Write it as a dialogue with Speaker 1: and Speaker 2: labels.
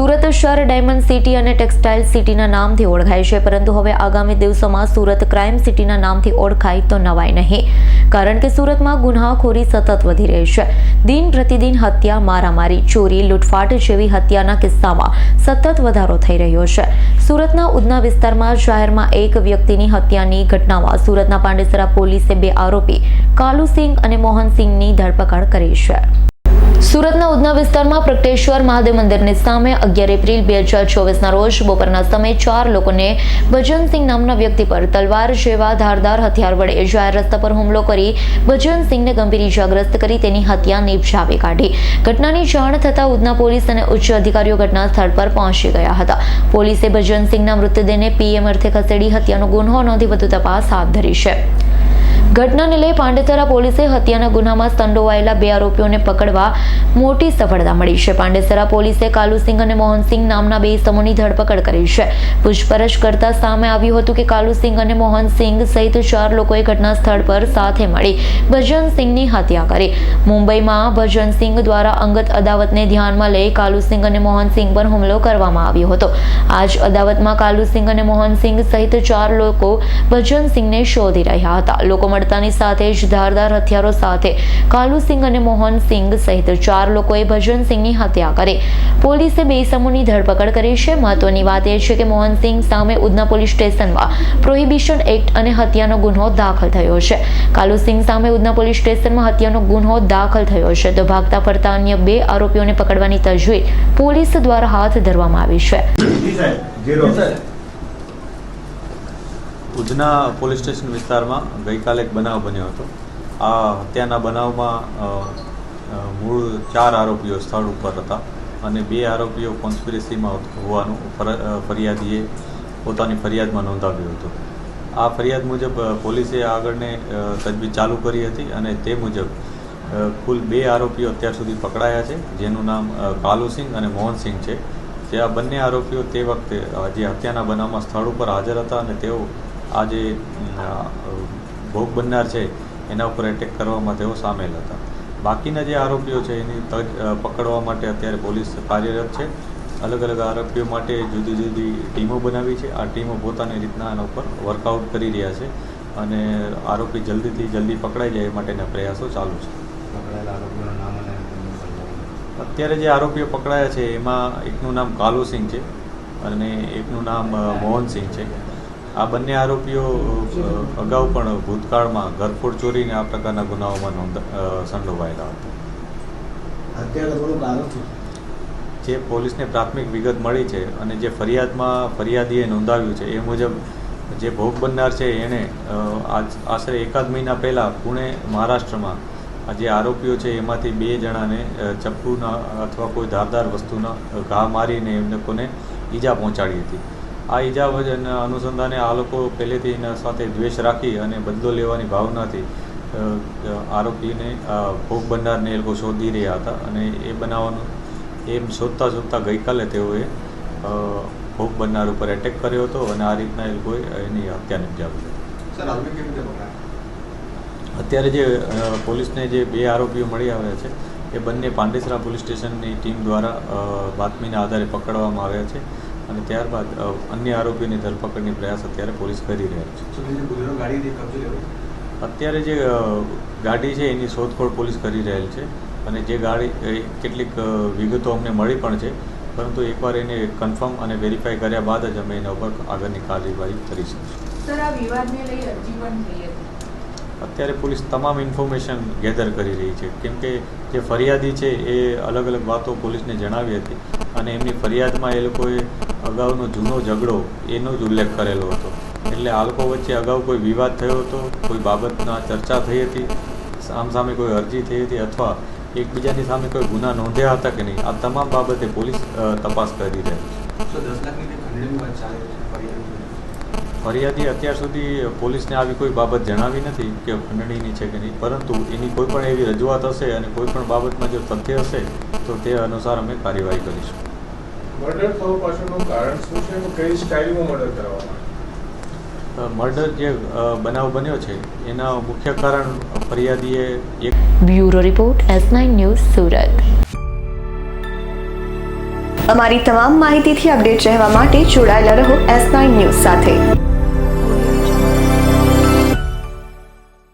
Speaker 1: સુરત શહેર diamond city અને textile સિટીના નામથી ઓળખાય છે. પરંતુ હવે આગામી દિવસોમાં સુરત ક્રાઇમ સિટીના નામથી ઓળખાય તો નવાય નહીં. કારણ કે સુરતમાં ગુન્હાખોરી સતત વધી રહી છે. દિન પ્રતિદિન હત્યા, મારામારી, ચોરી, લૂંટફાટ જેવી હત્યાના કિસ્સામાં સતત વધારો થઈ રહ્યો છે. સુરતના ઉધના વિસ્તારમાં જાહેરમાં એક વ્યક્તિની હત્યાની ઘટનામાં સુરતના પાંડેસરા પોલીસે બે આરોપી કાલુસિંહ અને મોહનસિંહની ધરપકડ કરી છે. સુરતના ઉધના વિસ્તારમાં પ્રગટેશ્વર મહાદેવ મંદિરની સામે અગિયાર એપ્રિલ બે હજાર ચોવીસના રોજ બપોરના સમયે ચાર લોકોને ભજનસિંહ નામના વ્યક્તિ પર તલવાર જેવા ધારદાર હથિયાર વડે જાહેર રસ્તા પર હુમલો કરી ભજનસિંહને ગંભીર ઇજાગ્રસ્ત કરી તેની હત્યા નિપજાવી કાઢી. ઘટનાની જાણ થતાં ઉધના પોલીસ અને ઉચ્ચ અધિકારીઓ ઘટના સ્થળ પર પહોંચી ગયા હતા. પોલીસે ભજનસિંહના મૃતદેહને પીએમ અર્થે ખસેડી હત્યાનો ગુન્હો નોંધી વધુ તપાસ હાથ ધરી છે. ઘટનાને લઈ પાંડેસરા પોલીસે હત્યાના ગુનામાં સંડોવાયેલા બે આરોપીઓને પકડવા મોટી સફળતા મળી છે. પાંડેસરા પોલીસે કાલુસિંહ અને મોહનસિંહ નામના બે સમૂહની ધરપકડ કરી છે. પૂછપરછ કરતા સામે આવ્યું હતું કે કાલુસિંહ અને મોહનસિંહ સહિત ચાર લોકોએ ઘટના સ્થળ પર સાથે મળી ભજનસિંહની હત્યા કરી. મુંબઈમાં ભજનસિંહ દ્વારા અંગત અદાવતને ધ્યાનમાં લઈ કાલુસિંહ અને મોહનસિંહ પર હુમલો કરવામાં આવ્યો હતો. આ જ અદાવતમાં કાલુસિંહ અને મોહનસિંહ સહિત ચાર લોકો ભજનસિંહને શોધી રહ્યા હતા. લોકો મળતાની સાથે જ ધારદાર હથિયારો સાથે કાલુસિંહ અને મોહનસિંહ સહિત ચાર લોકોએ ભજનસિંહની હત્યા કરી. પોલીસે બે સમૂહની ધરપકડ કરી છે. મહત્વની વાત એ છે કે મોહનસિંહ સામે ઉધના પોલીસ સ્ટેશનમાં પ્રોહિબિશન એક્ટ અને હત્યાનો ગુનો દાખલ થયો છે. કાલુસિંહ સામે ઉધના પોલીસ સ્ટેશનમાં હત્યાનો ગુનો દાખલ થયો છે. તો ભાગતા ફરતા અન્ય બે આરોપીઓને પકડવાની તજવીજ પોલીસ દ્વારા હાથ ધરવામાં આવી છે.
Speaker 2: ઉધના પોલીસ સ્ટેશન વિસ્તારમાં ગઈકાલે એક બનાવ બન્યો હતો. આ હત્યાના બનાવમાં મૂળ ચાર આરોપીઓ સ્થળ ઉપર હતા અને બે આરોપીઓ કોન્સ્પિરસીમાં હોવાનું ફર- ફરિયાદીએ પોતાની ફરિયાદમાં નોંધાવ્યું હતું. આ ફરિયાદ મુજબ પોલીસે આગળને તજવીજ ચાલુ કરી હતી અને તે મુજબ કુલ બે આરોપીઓ અત્યાર સુધી પકડાયા છે, જેનું નામ કાલુસિંહ અને મોહનસિંહ છે. જે આ બંને આરોપીઓ તે વખતે જે હત્યાના બનાવમાં સ્થળ ઉપર હાજર હતા અને તેઓ આ જે ભોગ બનનાર છે એના ઉપર એટેક કરવામાં તેઓ સામેલ હતા. બાકીના જે આરોપીઓ છે એની તજ પકડવા માટે અત્યારે પોલીસ કાર્યરત છે. અલગ અલગ આરોપીઓ માટે જુદી જુદી ટીમો બનાવી છે. આ ટીમો પોતાની રીતના એના ઉપર વર્કઆઉટ કરી રહ્યા છે અને આરોપી જલ્દીથી જલ્દી પકડાઈ જાય એ માટેના પ્રયાસો ચાલુ છે.
Speaker 3: પકડાયેલા આરોપીઓના નામ અને
Speaker 2: અત્યારે જે આરોપીઓ પકડાયા છે એમાં એકનું નામ કાલુસિંહ છે અને એકનું નામ મોહનસિંહ છે. આ બંને આરોપીઓ અગાઉ પણ ભૂતકાળમાં ઘરફોડ ચોરીને આ પ્રકારના ગુનાઓમાં નોંધ સંડોવાયેલા હતા. જે પોલીસને પ્રાથમિક વિગત મળી છે અને જે ફરિયાદમાં ફરિયાદીએ નોંધાવ્યું છે એ મુજબ જે ભોગ બનનાર છે એણે આજ આશરે એકાદ મહિના પહેલાં પુણે મહારાષ્ટ્રમાં આ જે આરોપીઓ છે એમાંથી બે જણાને ચપ્પુના અથવા કોઈ ધારદાર વસ્તુના ઘા મારીને એમને લોકોને ઈજા પહોંચાડી હતી. આ અને અનુસંધાને આ લોકો પહેલેથી એના સાથે દ્વેષ રાખી અને બદલો લેવાની ભાવનાથી આરોપીને ભોગ બનનારને એ લોકો શોધી રહ્યા હતા અને એ બનાવવાનું એમ શોધતા શોધતા ગઈકાલે તેઓએ ભોગ બનનાર ઉપર એટેક કર્યો હતો અને આ રીતના એ લોકોએ એની હત્યા નિપજાવી હતી અત્યારે જે પોલીસને જે બે આરોપીઓ મળી આવ્યા છે એ બંને પાંડેસરા પોલીસ સ્ટેશનની ટીમ દ્વારા બાતમીના આધારે પકડવામાં આવ્યા છે. અને ત્યારબાદ અન્ય આરોપીઓની ધરપકડની પ્રયાસ અત્યારે પોલીસ કરી રહ્યા છે. અત્યારે જે ગાડી છે એની શોધખોળ પોલીસ કરી રહેલ છે અને જે ગાડી એ કેટલીક વિગતો અમને મળી પણ છે. પરંતુ એકવાર એને કન્ફર્મ અને વેરીફાઈ કર્યા બાદ જ અમે એના ઉપર આગળની કાર્યવાહી કરી
Speaker 4: સર આ વિવાદને લઈ અરજી પણ થઈ હતી.
Speaker 2: અત્યારે પોલીસ તમામ ઇન્ફોર્મેશન ગેધર કરી રહી છે. કેમ કે જે ફરિયાદી છે એ અલગ અલગ વાતો પોલીસને જણાવી હતી અને એમની ફરિયાદમાં એ લોકોએ અગાઉનો જૂનો ઝઘડો એનો જ ઉલ્લેખ કરેલો હતો. એટલે આ લોકો વચ્ચે અગાઉ કોઈ વિવાદ થયો હતો? કોઈ બાબતના ચર્ચા થઈ હતી? સામસામે કોઈ અરજી થઈ હતી અથવા એકબીજાની સામે કોઈ ગુના નોંધ્યા હતા કે નહીં? આ તમામ બાબતે પોલીસ તપાસ કરી રહી છે?
Speaker 3: ફરિયાદી
Speaker 2: અત્યાર સુધી પોલીસને આવી કોઈ બાબત જણાવી નથી કે ખંડણીની છે કે નહીં પરંતુ એની કોઈ પણ એવી રજૂઆત હશે અને કોઈ પણ બાબતમાં જો તથ્ય હશે તો તે અનુસાર અમે કાર્યવાહી કરીશું.
Speaker 5: મર્ડર થવા પાછળનું કારણ શું છે? અને કઈ સ્ટાઇલમાં મર્ડર કરવામાં
Speaker 2: મર્ડર જે બનાવ બન્યો છે એના મુખ્ય કારણ ફરિયાદીએ એક
Speaker 1: bureau report S nine news Surat.
Speaker 6: અમારી તમામ માહિતીથી અપડેટ રહેવા માટે જોડાયેલા રહો એસ નાઇન ન્યૂઝ સાથે.